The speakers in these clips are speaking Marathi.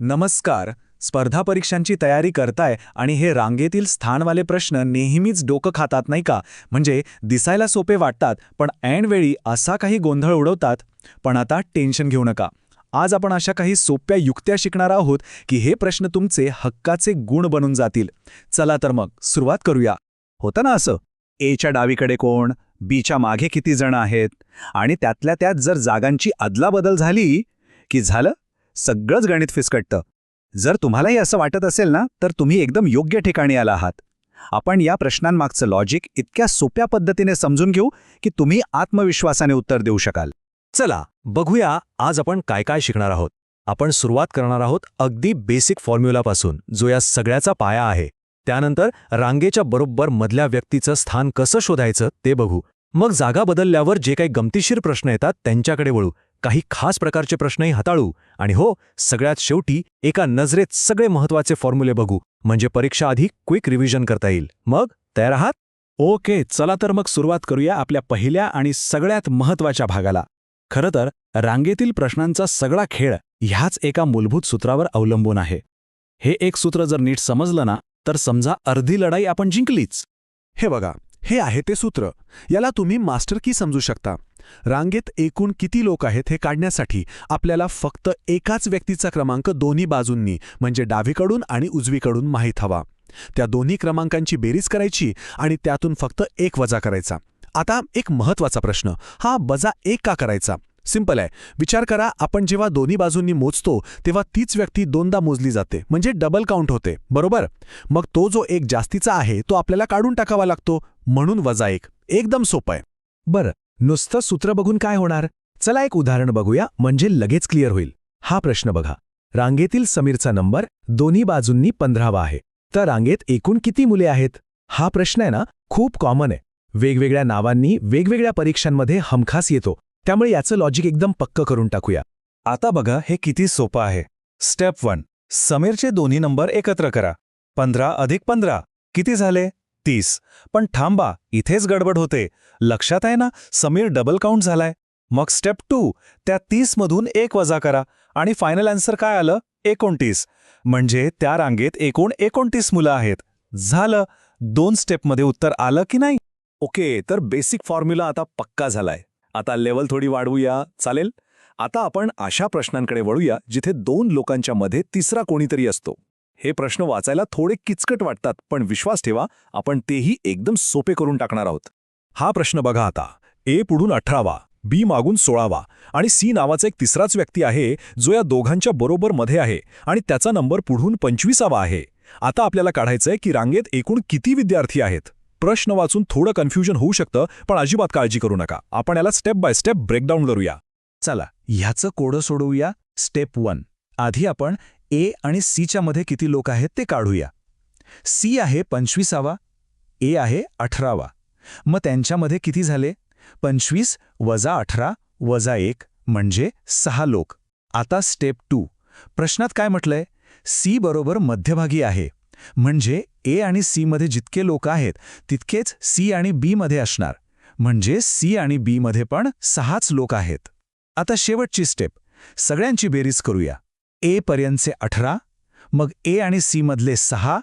नमस्कार. स्पर्धा परीक्षांची तयारी करताय आणि हे रांगेतील स्थानवाले प्रश्न नेहमीच डोकं खातात नाही का? म्हणजे दिसायला सोपे वाटतात पण ऐनवेळी असा काही गोंधळ उडवतात. पण आता टेन्शन घेऊ नका. आज आपण अशा काही सोप्या युक्त्या शिकणार आहोत की हे प्रश्न तुमचे हक्काचे गुण बनून जातील. चला तर मग सुरुवात करूया. होतं ना असं? एच्या डावीकडे कोण? बीच्या मागे किती जण आहेत? आणि त्यातल्या त्यात जर जागांची अदलाबदल झाली की झालं? सगळंच गणित फिसकटतं. जर तुम्हालाही असं वाटत असेल ना तर तुम्ही एकदम योग्य ठिकाणी आला आहात. आपण या प्रश्नांमागचं लॉजिक इतक्या सोप्या पद्धतीने समजून घेऊ की तुम्ही आत्मविश्वासाने उत्तर देऊ शकाल. चला बघूया आज आपण काय काय शिकणार आहोत. आपण सुरुवात करणार आहोत अगदी बेसिक फॉर्म्युलापासून जो या सगळ्याचा पाया आहे. त्यानंतर रांगेच्या बरोबर मधल्या व्यक्तीचं स्थान कसं शोधायचं ते बघू. मग जागा बदलल्यावर जे काही गमतीशीर प्रश्न येतात त्यांच्याकडे वळू. काही खास प्रकारचे प्रश्नही हाताळू. आणि हो सगळ्यात शेवटी एका नजरेत सगळे महत्त्वाचे फॉर्म्युले बघू म्हणजे परीक्षा आधी क्विक रिव्हिजन करता येईल. मग तयार आहात? ओके चला तर मग सुरुवात करूया आपल्या पहिल्या आणि सगळ्यात महत्त्वाच्या भागाला. खरं तर रांगेतील प्रश्नांचा सगळा खेळ ह्याच एका मूलभूत सूत्रावर अवलंबून आहे. हे एक सूत्र जर नीट समजलं ना तर समजा अर्धी लढाई आपण जिंकलीच. हे बघा हे आहे ते सूत्र. याला तुम्ही मास्टर की समजू शकता. रांगेत एकूण किती लोक आहेत हे काढण्यासाठी आपल्याला फक्त एकाच व्यक्तीचा क्रमांक दोन्ही बाजूंनी म्हणजे डावीकडून आणि उजवीकडून माहीत हवा. त्या दोन्ही क्रमांकांची बेरीज करायची आणि त्यातून फक्त एक वजा करायचा. आता एक महत्त्वाचा प्रश्न. हा वजा एक का करायचा? सिंपल आहे. विचार करा आपण जेव्हा दोन्ही बाजूंनी मोजतो तेव्हा तीच व्यक्ती दोनदा मोजली जाते. म्हणजे डबल काउंट होते. बरोबर? मग तो जो एक जास्तीचा आहे तो आपल्याला काढून टाकावा लागतो. म्हणून वजा एक. एकदम सोपं आहे. बरं. नुसतं सूत्र बघून काय होणार? चला एक उदाहरण बघूया म्हणजे लगेच क्लिअर होईल. हा प्रश्न बघा. रांगेतील समीरचा नंबर दोन्ही बाजूंनी पंधरावा आहे. तर रांगेत एकूण किती मुले आहेत? हा प्रश्न आहे ना खूप कॉमन आहे. वेगवेगळ्या नावांनी वेगवेगळ्या परीक्षांमध्ये हमखास येतो. त्यामुळे याचं लॉजिक एकदम पक्क करून टाकूया. आता बघा हे किती सोपं आहे. स्टेप वन समीरचे दोन्ही नंबर एकत्र करा. पंधरा अधिक पंधरा किती झाले? तीस. पण थांबा इथेच गडबड होते. लक्षात आहे ना समीर डबल काउंट झालाय. मग स्टेप टू त्या तीसमधून एक वजा करा. आणि फायनल आन्सर काय आलं? एकोणतीस. म्हणजे त्या रांगेत एकूण एकोणतीस मुलं आहेत. झालं. दोन स्टेपमध्ये उत्तर आलं की नाही? ओके तर बेसिक फॉर्म्युला आता पक्का झालाय. आता लेवल थोडी वाढवूया. चालेल? आता आपण अशा प्रश्नांकडे वळूया जिथे दोन लोकांच्या मध्ये तिसरा कोणीतरी असतो. हे प्रश्न वाचायला थोडे किचकट वाटतात पण विश्वास ठेवा आपण तेही एकदम सोपे करून टाकणार आहोत. हा प्रश्न बघा आता. ए पुढून अठरावा बी मागून सोळावा आणि सी नावाचा एक तिसराच व्यक्ती आहे जो या दोघांच्या बरोबर मध्ये आहे आणि त्याचा नंबर पुढून पंचवीसावा आहे. आता आपल्याला काढायचंय की रांगेत एकूण किती विद्यार्थी आहेत? प्रश्न वाचून थोडं कन्फ्युजन होऊ शकतं पण अजिबात काळजी करू नका. आपण याला स्टेप बाय स्टेप ब्रेकडाऊन करूया. चला ह्याचं कोडं सोडवूया. स्टेप वन आधी आपण ए आणि सीच्या मध्ये किती लोक आहेत ते काढूया. सी आहे पंचवीसावा ए आहे अठरावा. मग त्यांच्यामध्ये किती झाले? पंचवीस वजा अठरा वजा एक म्हणजे सहा लोक. आता स्टेप टू प्रश्नात काय म्हटलंय? सी बरोबर मध्यभागी आहे. म्हणजे ए आणि सी मध्ये जितके लोक आहेत तितकेच सी आणि बी मध्ये असणार. म्हणजे सी आणि बी मध्ये पण सहाच लोक आहेत. आता शेवटची स्टेप. सगळ्यांची बेरीज करूया. ए पर्यंतचे अठरा मग ए आणि सी मधले सहा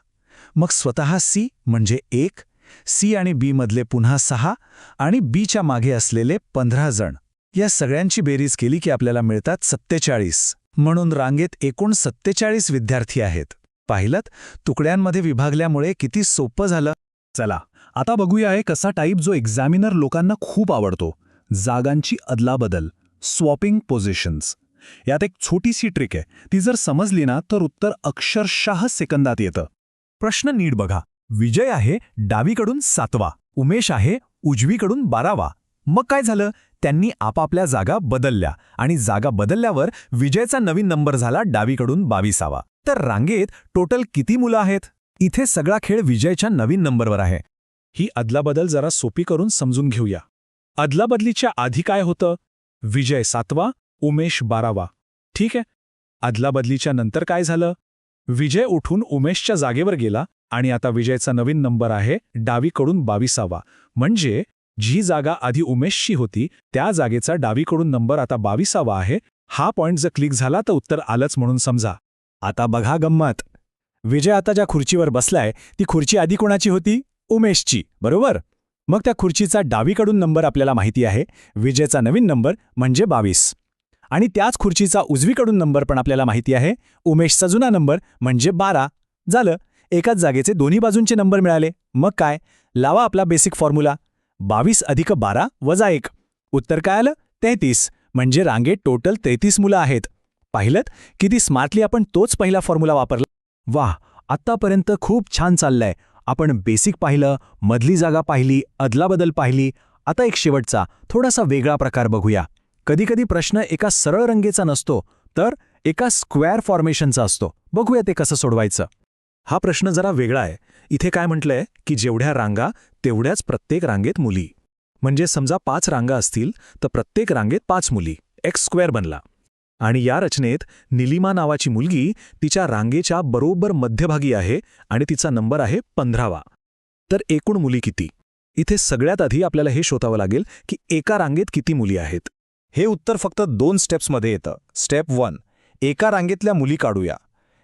मग स्वतः सी म्हणजे एक सी आणि बी मधले पुन्हा सहा आणि बीच्या मागे असलेले पंधरा जण. या सगळ्यांची बेरीज केली की आपल्याला मिळतात सत्तेचाळीस. म्हणून रांगेत एकूण सत्तेचाळीस विद्यार्थी आहेत. पाहिलं तुकड्यांमध्ये विभागल्यामुळे किती सोपं झालं? चला आता बघूया एक असा टाईप जो एक्झामिनर लोकांना खूप आवडतो. जागांची अदलाबदल स्वॉपिंग पोझिशन्स यात एक छोटीशी ट्रिक आहे. ती जर समजली ना तर उत्तर अक्षरशः सेकंदात येतं. प्रश्न नीट बघा. विजय आहे डावीकडून सातवा. उमेश आहे उजवीकडून बारावा. मग काय झालं? त्यांनी आपापल्या जागा बदलल्या आणि जागा बदलल्यावर विजयचा नवीन नंबर झाला डावीकडून बावीसावा. तर रांगेत टोटल किती मुलं आहेत? इथे सगळा खेळ विजयच्या नवीन नंबरवर आहे. ही अदलाबदल जरा सोपी करून समजून घेऊया. अदलाबदलीच्या आधी काय होतं? विजय सातवा उमेश बारावा. ठीक आहे? अदलाबदलीच्या नंतर काय झालं? विजय उठून उमेशच्या जागेवर गेला आणि आता विजयचा नवीन नंबर आहे डावीकडून बावीसावा. म्हणजे जी जागा आधी उमेशची होती त्या जागेचा डावीकडून नंबर आता बावीसावा आहे. हा पॉइंट जर क्लिक झाला तर उत्तर आलंच म्हणून समजा. आता बघा गंमत. विजय आता ज्या खुर्चीवर बसलाय ती खुर्ची आधी कोणाची होती? उमेशची बरोबर? मग त्या खुर्चीचा डावीकडून नंबर आपल्याला माहिती आहे. विजयचा नवीन नंबर म्हणजे बावीस. आणि त्याच खुर्चीचा उजवीकडून नंबर पण आपल्याला माहिती आहे. उमेशचा जुना नंबर म्हणजे बारा. झालं. एकाच जागेचे दोन्ही बाजूंचे नंबर मिळाले. मग काय? लावा आपला बेसिक फॉर्म्युला बावीस अधिक बारा वजा एक. उत्तर काय आलं? तेहतीस. म्हणजे रांगेत टोटल तेहतीस मुलं आहेत. पाहिलं किती स्मार्टली आपण तोच पहिला फॉर्म्युला वापरला? वाह! आत्तापर्यंत खूप छान चाललंय. आपण बेसिक पाहिलं मधली जागा पाहिली अदलाबदल पाहिली. आता एक शेवटचा थोडासा वेगळा प्रकार बघूया. कधीकधी प्रश्न एका सरळ रंगेचा नसतो तर एका स्क्वेअर फॉर्मेशनचा असतो. बघूया ते कसं सोडवायचं. हा प्रश्न जरा वेगळा आहे. इथे काय म्हटलंय? की जेवढ्या रांगा तेवढ्याच प्रत्येक रांगेत मुली. म्हणजे समजा पाच रांगा असतील तर प्रत्येक रांगेत पाच मुली. एक्स स्क्वेअर बनला. आणि या रचनेत निलिमा नावाची मुलगी तिच्या रांगेच्या बरोबर मध्यभागी आहे आणि तिचा नंबर आहे पंधरावा. तर एकूण मुली किती? इथे सगळ्यात आधी आपल्याला हे शोधावं लागेल की एका रांगेत किती मुली आहेत. हे उत्तर फक्त दोन स्टेप्समध्ये येतं. स्टेप वन एका रांगेतल्या मुली काढूया.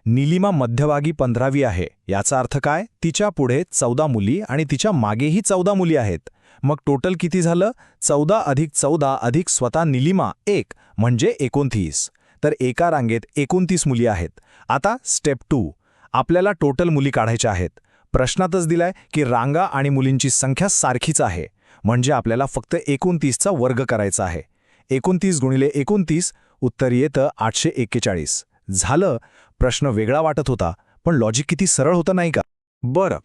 निलिमा मध्यभागी पंधरावी आहे. याचा अर्थ काय? तिच्या पुढे चौदा मुली आणि तिच्या मागेही चौदा मुली आहेत. मग टोटल किती झालं? चौदा अधिक चौदा अधिक स्वतः निलिमा एक म्हणजे एकोणतीस. तर एका रांगेत एकोणतीस मुली आहेत. आता स्टेप टू आपल्याला टोटल मुली काढायच्या आहेत. प्रश्नातच दिलाय की रांगा आणि मुलींची संख्या सारखीच आहे. म्हणजे आपल्याला फक्त एकोणतीसचा वर्ग करायचा आहे. एकोणतीस गुणिले एकोणतीस उत्तर येतं आठशे एक्केचाळीस. झालं. प्रश्न वेगळा वाटत होता पण लॉजिक किती सरळ होतं नाही का? बरं.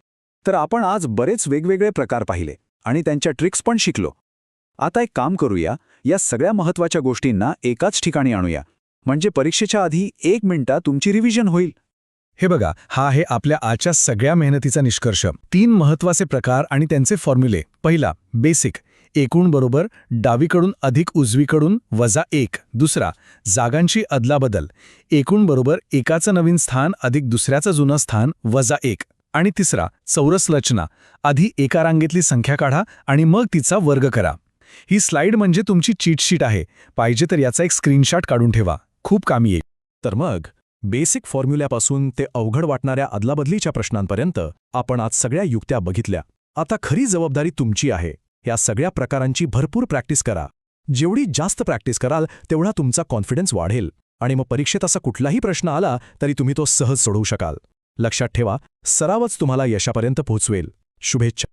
तर आपण आज बरेच वेगवेगळे प्रकार पाहिले. आणि त्यांच्या ट्रिक्स पण शिकलो. आता एक काम करूया या सगळ्या महत्त्वाच्या गोष्टींना एकाच ठिकाणी आणूया. म्हणजे परीक्षेच्या आधी एक मिनिटात तुमची रिव्हिजन होईल. हे बघा हा आहे आपल्या आजच्या सगळ्या मेहनतीचा निष्कर्ष. तीन महत्त्वाचे प्रकार आणि त्यांचे फॉर्म्युले. पहिला बेसिक. एकूण बरोबर डावीकडून अधिक उजवीकडून वजा एक. दुसरा जागांची अदलाबदल. एकूण बरोबर एकाचं नवीन स्थान अधिक दुसऱ्याचं जुनं स्थान वजा एक. आणि तिसरा चौरस रचना. आधी एका रांगेतली संख्या काढा आणि मग तिचा वर्ग करा. ही स्लाइड म्हणजे तुमची चीटशीट आहे. पाहिजे तर याचा एक स्क्रीनशॉट काढून ठेवा. खूप कामी येईल. तर मग बेसिक फॉर्म्युल्यापासून ते अवघड वाटणाऱ्या अदलाबदलीच्या प्रश्नांपर्यंत आपण आज सगळ्या युक्त्या बघितल्या. आता खरी जबाबदारी तुमची आहे. या सगळ्या प्रकारांची भरपूर प्रॅक्टिस करा. जेवढी जास्त प्रॅक्टिस कराल तेवढा तुमचा कॉन्फिडन्स वाढेल. आणि मग परीक्षेत असा कुठलाही प्रश्न आला तरी तुम्ही तो सहज सोडवू शकाल. लक्षात ठेवा सरावच तुम्हाला यशापर्यंत पोहोचवेल. शुभेच्छा.